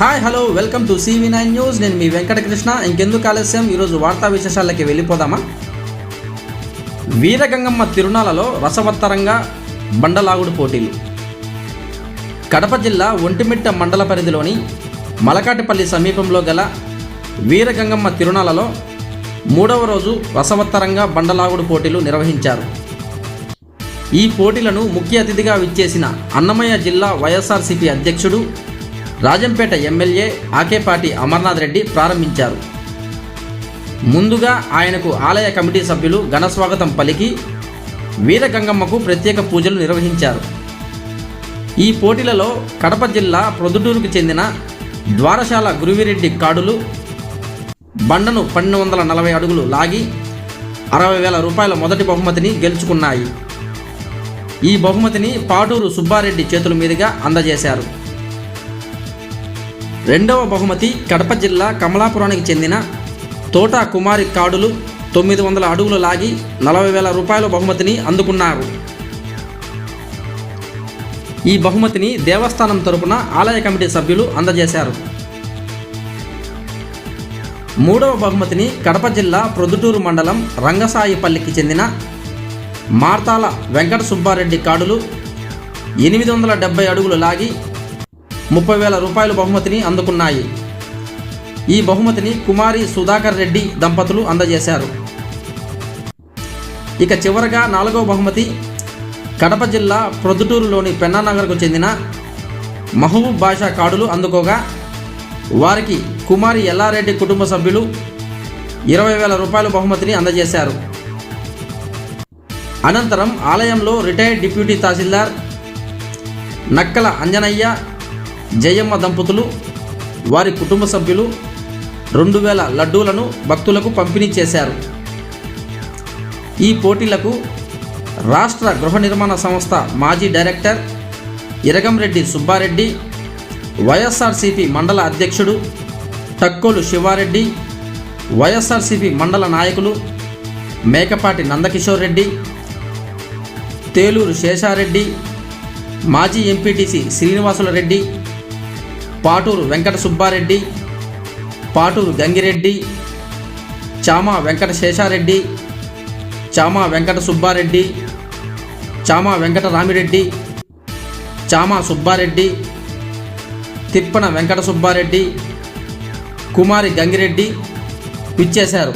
Hi hello welcome to CV nine news నేను మీ వెంకటకృష్ణ. ఇంకెందుకు ఆలస్యం? ఈరోజు వార్తా విశేషాలకి వెళ్ళిపోదామా? వీరగంగమ్మ తిరునాలలో రసవత్తరంగా బండలాగుడు పోటీలు. కడప జిల్లా ఒంటిమిట్ట మండల పరిధిలోని మలకాటిపల్లి సమీపంలో గల వీరగంగమ్మ తిరునాలలో మూడవ రోజు రసవత్తరంగా బండలాగుడు పోటీలు నిర్వహించారు. ఈ పోటీలను ముఖ్య అతిథిగా విచ్చేసిన అన్నమయ్య జిల్లా వైఎస్ఆర్సీపీ అధ్యక్షుడు రాజంపేట ఎమ్మెల్యే ఆకేపాటి అమర్నాథ్ రెడ్డి ప్రారంభించారు. ముందుగా ఆయనకు ఆలయ కమిటీ సభ్యులు ఘనస్వాగతం పలికి వీరగంగమ్మకు ప్రత్యేక పూజలు నిర్వహించారు. ఈ పోటీలలో కడప జిల్లా ప్రొద్దుటూరుకు చెందిన ద్వారశాల గురువిరెడ్డి కాడులు బండను పన్నెండు వందల నలభై అడుగులు లాగి అరవై వేల రూపాయల మొదటి బహుమతిని గెలుచుకున్నాయి. ఈ బహుమతిని పాటూరు సుబ్బారెడ్డి చేతుల మీదుగా అందజేశారు. రెండవ బహుమతి కడప జిల్లా కమలాపురానికి చెందిన తోట కుమారి కాడులు తొమ్మిది వందల అడుగులు లాగి నలభై వేల రూపాయల బహుమతిని అందుకున్నారు. ఈ బహుమతిని దేవస్థానం తరపున ఆలయ కమిటీ సభ్యులు అందజేశారు. మూడవ బహుమతిని కడప జిల్లా ప్రొద్దుటూరు మండలం రంగసాయిపల్లికి చెందిన మార్తాల వెంకట సుబ్బారెడ్డి కాడులు ఎనిమిది వందల డెబ్బై అడుగులు లాగి ముప్పై వేల రూపాయల బహుమతిని అందుకున్నాయి. ఈ బహుమతిని కుమారి సుధాకర్ రెడ్డి దంపతులు అందజేశారు. ఇక చివరగా నాలుగవ బహుమతి కడప జిల్లా ప్రొద్దుటూరులోని పెన్నానగర్కు చెందిన మహబూబ్ బాషా కాడులు అందుకోగా వారికి కుమారి ఎల్లారెడ్డి కుటుంబ సభ్యులు ఇరవై వేల రూపాయల బహుమతిని అందజేశారు. అనంతరం ఆలయంలో రిటైర్డ్ డిప్యూటీ తహసీల్దార్ నక్కల అంజనయ్య జయమ్మ దంపతులు వారి కుటుంబ సభ్యులు రెండు వేల లడ్డూలను భక్తులకు పంపిణీ చేశారు. ఈ పోటీలకు రాష్ట్ర గృహ నిర్మాణ సంస్థ మాజీ డైరెక్టర్ ఇరగంరెడ్డి సుబ్బారెడ్డి వైఎస్ఆర్సీపీ మండల అధ్యక్షుడు టక్కోలు శివారెడ్డి వైఎస్ఆర్సీపీ మండల నాయకులు మేకపాటి నందకిషోర్ రెడ్డి తేలూరు శేషారెడ్డి మాజీ ఎంపీటీసీ శ్రీనివాసుల రెడ్డి పాటూరు వెంకట సుబ్బారెడ్డి పాటూరు గంగిరెడ్డి చామా వెంకట శేషారెడ్డి చామా వెంకట సుబ్బారెడ్డి చామా వెంకట రామిరెడ్డి చామా సుబ్బారెడ్డి తిప్పన వెంకట సుబ్బారెడ్డి కుమారి గంగిరెడ్డి విచ్చేశారు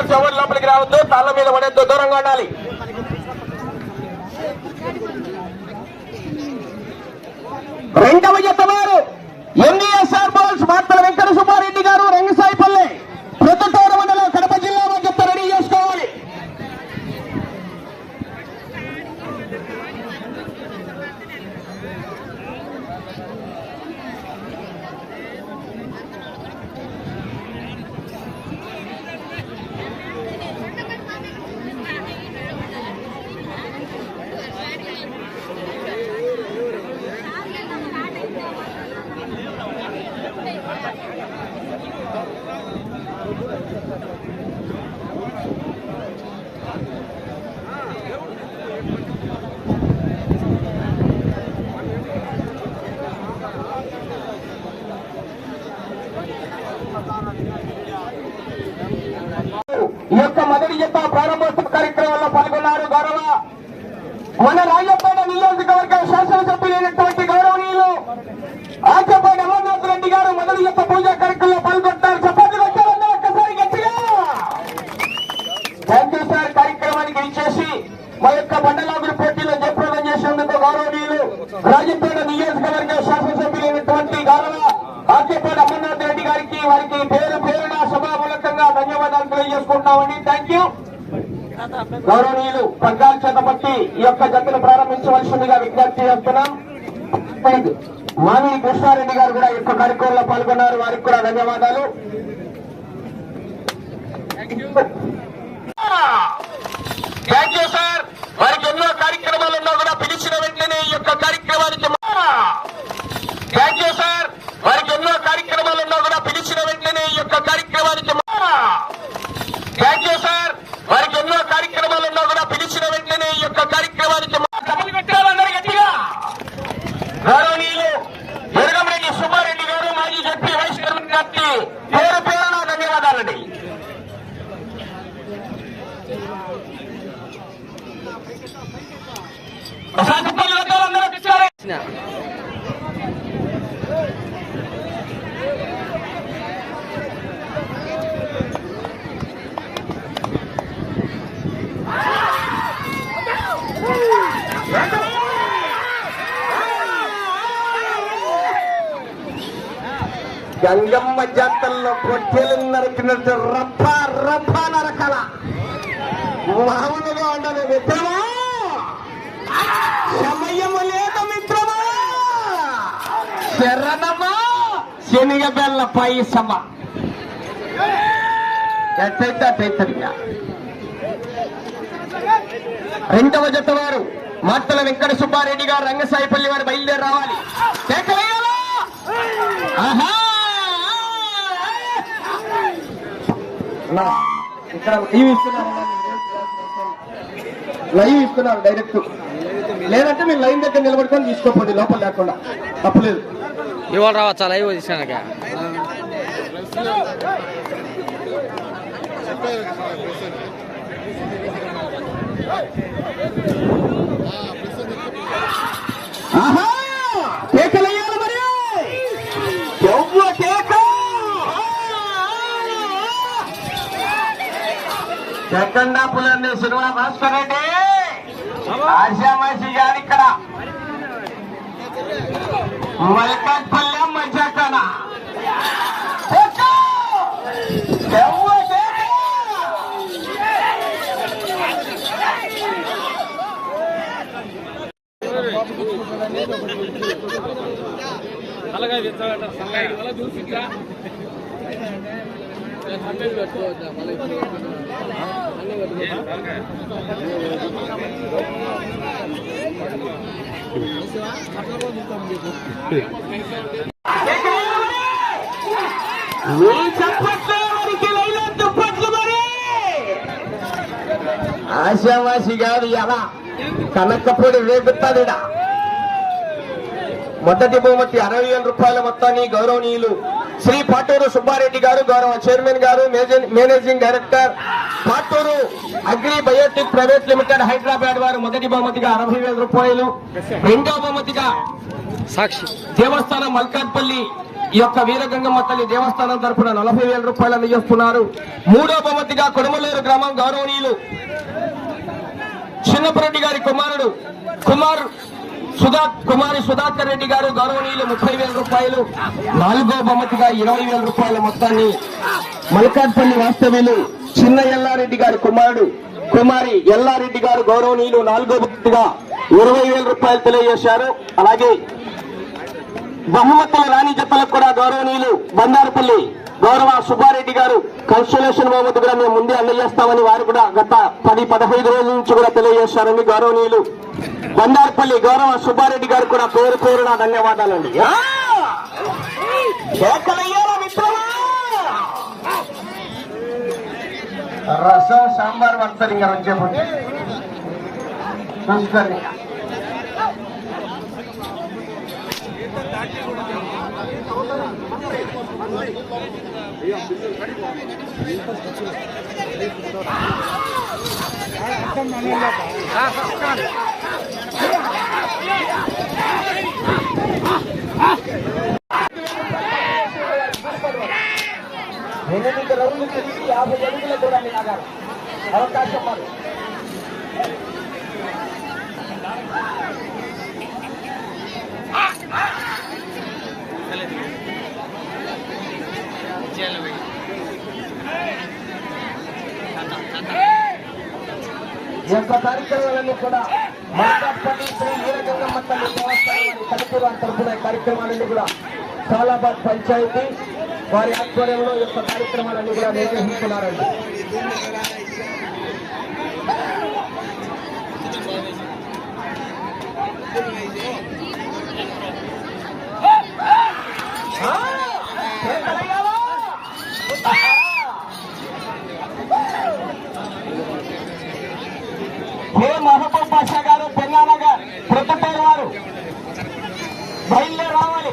అవుటర్స్ ఎవరు లోపలికి రావద్దు తాళ్ళ మీద పడేద్దు దూరంగా ఉండాలి. రెండవ జత వారు ఎండిఎస్ఆర్ బోల్స్ మాత్ర వెంకట సుబ్బారెడ్డి గారు రంగసాయిపల్లె ప్రొద్దుటూరు మండలం కడప జిల్లా జత రెడీ చేసుకోవాలి ఈ యొక్క మొదటి జత ప్రారంభోత్సవ కార్యక్రమంలో పాల్గొన్నారు గౌరవ మన రాజపేట నియోజకవర్గ శాసనసభ్యులైనటువంటి గౌరవనీయులు ఆచపేట అమర్నాథ్ రెడ్డి గారు మొదటి యొక్క పూజా కార్యక్రమంలో పాల్గొంటారు. ఉన్నామండి. థ్యాంక్ యూ గౌరవనీయులు పగ్గాల చేత ఈ యొక్క జట్టును ప్రారంభించవలసిందిగా విజ్ఞప్తి చేస్తున్నాం. మామి కృష్ణారెడ్డి గారు కూడా ఈ యొక్క కార్యక్రమంలో పాల్గొన్నారు. వారికి కూడా ధన్యవాదాలు. థ్యాంక్ యూ సార్ వారికి ఎన్నో కార్యక్రమాలు ఉన్నా కూడా పిలిచిన వెంటనే ఈ యొక్క కార్యక్రమానికి థ్యాంక్ యూ సార్ వారికి ఎన్నో కార్యక్రమాలు ఉన్నా కూడా పిలిచిన వెంటనే ఈ యొక్క కార్యక్రమానికి థ్యాంక్ యూ సార్ వారికి ఎన్నో కార్యక్రమాలు ఉన్నా కూడా తీసిన గంగమ్మ జాతరలో పొట్టేలు నరికినట్టు రప్ప రప్ప నరకల. మామూలుగా ఉండదు మిత్రమా సమయము లేదు మిత్రమా. శరణమా శనిగ బెల్ల పైసమ ఎట్టయితే అట్టయితే రెండవ జత వారు మార్తల వెంకట సుబ్బారెడ్డి గారు రంగసాయిపల్లి వారు బయలుదేరి రావాలి. ఇక్కడ లైవ్ ఇస్తున్నారు. లైవ్ ఇస్తున్నారు డైరెక్ట్. లేదంటే మీరు లైన్ దగ్గర నిలబడుకొని తీసుకోపోండి లోపల లేకుండా. తప్పలేదు ఇవాళ రావచ్చా? లైవ్ తీసినాక ఆహా! కేకలేయాలి మరి! ఎవ్వ కేక! సినిమా భాస్కర్ రెడ్డి. ఆశామాషి గారు ఇక్కడ మల్కాజ్పల్లె మజాకన మీ ఆశావాసి గారు ఎలా? కనకపూడి రేగుతాదిడా మొదటి బహుమతి అరవై వేల రూపాయల మొత్తాన్ని గౌరవనీయులు శ్రీ పాటూరు సుబ్బారెడ్డి గారు గౌరవ చైర్మన్ గారు managing director Paturu agri biotic private limited Hyderabad వారు మొదటి బహుమతిగా అరవై వేల రూపాయలు రెండో బహుమతిగా సాక్షి. దేవస్థానం మల్కాడ్పల్లి ఈ యొక్క వీరగంగమ్మ తల్లి దేవస్థానం తరపున నలభై వేల రూపాయలు అందజేస్తున్నారు. మూడో బహుమతిగా కొడమలూరు గ్రామం గౌరవనీయులు చిన్నపరెడ్డి గారి కుమారుడు కుమార్ సుధా కుమారి సుధాకర్ రెడ్డి గారు గౌరవనీయులు ముప్పై వేల రూపాయలు నాలుగో బహుమతిగా ఇరవై వేల రూపాయల మొత్తాన్ని మల్కాడ్పల్లి వాస్తవ్యులు చిన్న ఎల్లారెడ్డి గారి కుమారుడు కుమారి ఎల్లారెడ్డి గారు గౌరవనీయులు నాలుగో బహుమతిగా ఇరవై వేల రూపాయలు తెలియజేశారు. అలాగే బహుమతుల రాణి జతలకు కూడా గౌరవనీయులు బందారపల్లి గౌరవ సుబ్బారెడ్డి గారు కన్స్టలేషన్ బహుమతి కూడా మేము ముందే అందజేస్తామని వారు కూడా గత పది పదహైదు రోజుల నుంచి కూడా తెలియజేశారని గౌరవనీయులు బండారుపల్లి గౌరవ సుబ్బారెడ్డి గారు కూడా పేరు పేరున ధన్యవాదాలండి ఆ! కేకలయ్యారా మిత్రమా? రసం సాంబార్ పడతారు ఇంకా వచ్చేప్పుడు చూసుకోండి ఎనిమిది రౌండ్లు తిరిగి యాభై అడుగుల దూరాన్ని లాగారు అవకాశం మరి యొక్క కార్యక్రమాలన్నీ కూడా మల్కాపల్లి శ్రీ వీరగంగమ్మ తల్లి దేవస్థానం కలుపురు తరపున ఈ కార్యక్రమాలన్నీ కూడా సాలాబాద్ పంచాయతీ వారి ఆధ్వర్యంలో యొక్క కార్యక్రమాలన్నీ కూడా నిర్వహిస్తున్నారండి ఆ! కేకలయ్యావా? ఏ మహబూబ్ బాషా గారు పెన్నానగర్ ప్రొద్దుటూరు వారు బయలుదేరి రావాలి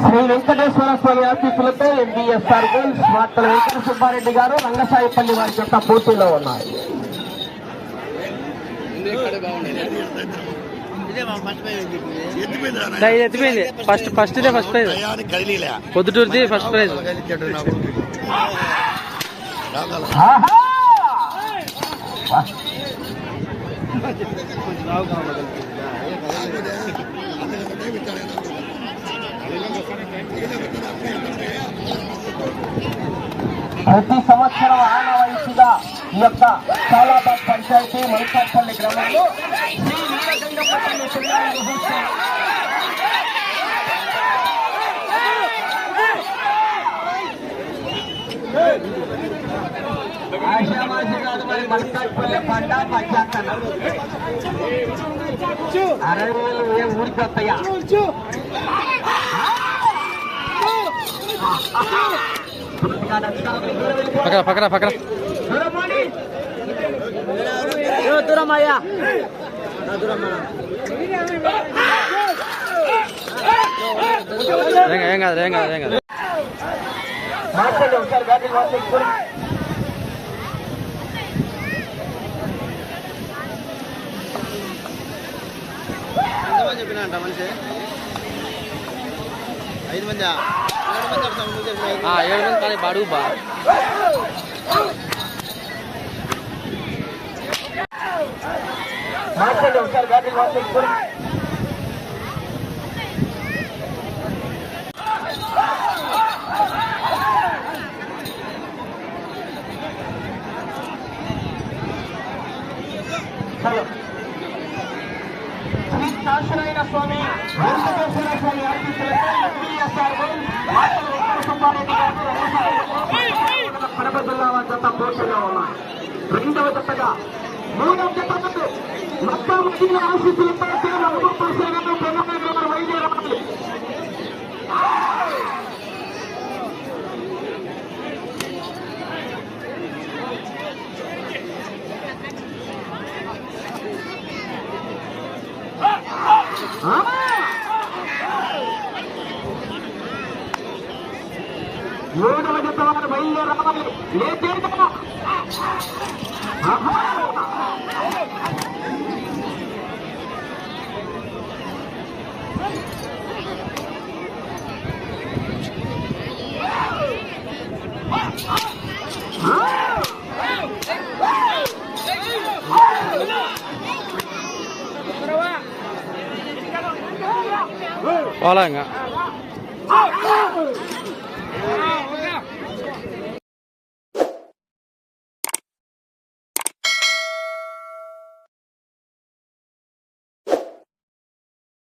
శ్రీ వెంకటేశ్వర స్వామి ఆఫీసులతో ఎంబీఎస్ఆర్ గోల్స్ వార్తల వెంకట సుబ్బారెడ్డి గారు రంగసాయిపల్లి వారి యొక్క పోటీలో ఉన్నాయి ఇది ఎత్తిపోయింది. ఫస్ట్ ఫస్ట్ ఇదే ఫస్ట్ ప్రైజ్. పొద్దుటూరుది ఫస్ట్ ప్రైజ్. ఆహా! ప్రతి సంవత్సరం ఆనవాయితీగా ఈ యొక్క చాలాబాద్ పంచాయతీ మైకాపల్లి గ్రామంలో का पता पकड़ा पकड़ा। पकड़ा दूरमणि दूरमया ఏం కాదు ఏం కాదు ఏం కాదు మాట్లాడి ఒకసారి గాడి మాట్లాడుకోండి ఎంతమంది చెప్పినా మనిషి ఐదు మంది ఏడు మంది చెప్తాం నువ్వు చెప్పిన ఐదు ఆ, ఏడు మంది కానీ బాడు బా మాట్లాడి ఒకసారి మాట్లాడుకోండి హలో. శ్రీ కాశీనారాయణ స్వామి వెంకటేశ్వర స్వామి ఆశీస్సులతో కడప జిల్లా వారి జత పోటీలో ఉన్నాయి రెండవ జతగా మూడవ మొత్తం మధ్య ఆశీస్సులతో సేవ పరిశీలన మూడవ జత వారు బయలుదేరాలి 我来干。